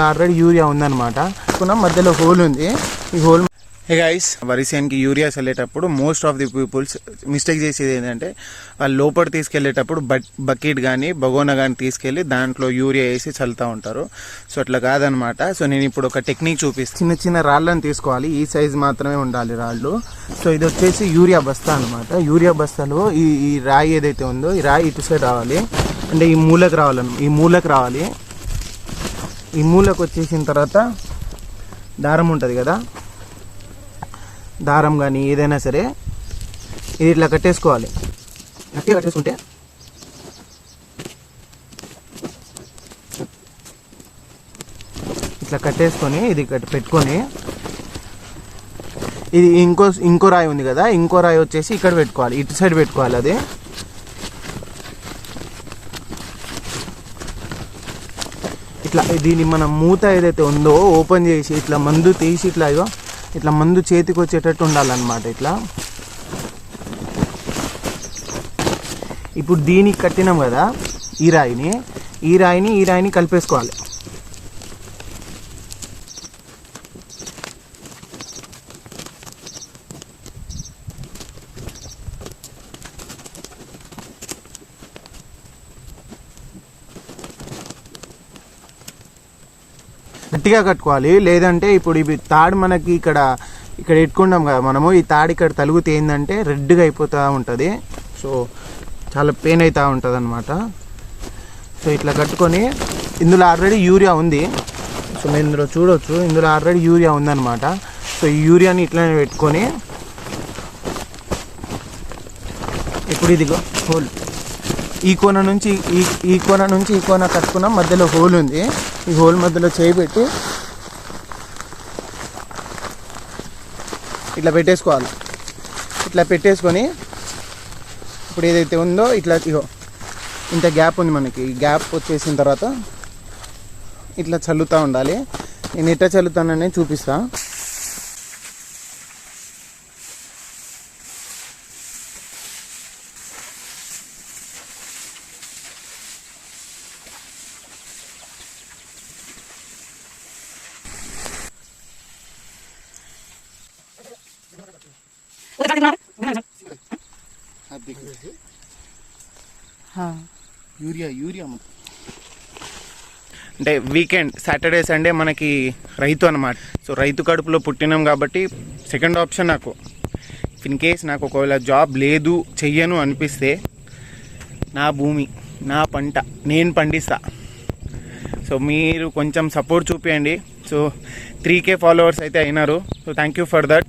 Already urea ఉందన్నమాట. అనుకున్నాం మధ్యలో హోల్ ఉంది. ఈ హోల్ హే గైస్ వరిసేన్కి urea చల్లేటప్పుడు most of the peoples mistake చేసేది ఏంటంటే వాళ్ళు లోపల తీసుకెళ్ళేటప్పుడు బట్ బకెట్ కానీ బగోనా కానీ తీసుకెళ్ళి దాంట్లో యూరియా వేసి చల్లుతూ ఉంటారు. సో అట్లా కాదనమాట సో నేను ఇప్పుడు ఒక టెక్నిక్ చూపిస్తాను చిన్న చిన్న రాళ్ళని తీసుకోవాలి. ఈ సైజ్ మాత్రమే ఉండాలి రాళ్ళు. సో ఇది వచ్చేసి యూరియా బస్తా అనమాట యూరియా బస్తాలో ఈ ఈ రాయి ఏదైతే ఉందో ఈ రాయి ఇటు సైడ్ రావాలి. అంటే ఈ మూలకు రావాలను ఈ మూలకు రావాలి. ఈ మూలకు వచ్చేసిన తర్వాత దారం ఉంటుంది కదా? దారం కానీ ఏదైనా సరే ఇది ఇట్లా కట్టేసుకోవాలి. గట్టిగా కట్టేసుకుంటే ఇట్లా కట్టేసుకొని ఇది కట్టి పెట్టుకొని ఇది ఇంకో ఇంకో రాయి ఉంది కదా? ఇంకో రాయి వచ్చేసి ఇక్కడ పెట్టుకోవాలి. ఇటు సైడ్ పెట్టుకోవాలి అది. ఇట్లా దీని మన మూత ఏదైతే ఉందో ఓపెన్ చేసి ఇట్లా మందు తీసి ఇట్లా ఇగో ఇట్లా మందు చేతికి వచ్చేటట్టు ఉండాలన్నమాట ఇట్లా. ఇప్పుడు దీనికి కట్టినాం కదా ఈ రాయిని ఈ రాయిని ఈ రాయిని కలిపేసుకోవాలి. గట్టిగా కట్టుకోవాలి. లేదంటే ఇప్పుడు ఇవి తాడు మనకి ఇక్కడ ఇక్కడ పెట్టుకుంటాం కదా మనము ఈ తాడు ఇక్కడ తలుగుతే ఏంటంటే రెడ్గా అయిపోతూ ఉంటుంది. సో చాలా పెయిన్ అవుతూ ఉంటుంది అనమాట సో ఇట్లా కట్టుకొని ఇందులో ఆల్రెడీ యూరియా ఉంది. సో మీరు ఇందులో చూడొచ్చు. ఇందులో ఆల్రెడీ యూరియా ఉందన్నమాట. సో ఈ యూరియాని ఇట్లానే పెట్టుకొని ఇప్పుడు ఇదిగో హోల్. ఈ కోన నుంచి ఈ ఈ కోన నుంచి ఈ కోన కట్టుకున్నాం మధ్యలో హోల్ ఉంది. ఈ హోల్ మధ్యలో చేయి పెట్టి ఇట్లా పెట్టేసుకోవాలి. ఇట్లా పెట్టేసుకొని ఇప్పుడు ఏదైతే ఉందో ఇట్లా ఇగో ఇంత గ్యాప్ ఉంది మనకి. ఈ గ్యాప్ వచ్చేసిన తర్వాత ఇట్లా చల్లుతూ ఉండాలి. నేను ఎట్లా చల్లుతానని చూపిస్తాను యూరియా యూరియా అంటే వీకెండ్ సాటర్డే సండే మనకి రైతు అనమాట సో రైతు కడుపులో పుట్టినాం కాబట్టి సెకండ్ ఆప్షన్ నాకు. ఇన్ కేస్ నాకు ఒకవేళ జాబ్ లేదు చెయ్యను అనిపిస్తే నా భూమి నా పంట నేను పండిస్తా. సో మీరు కొంచెం సపోర్ట్ చూపించండి సో త్రీ కే ఫాలోవర్స్ అయితే అయినారు. So thank you for that.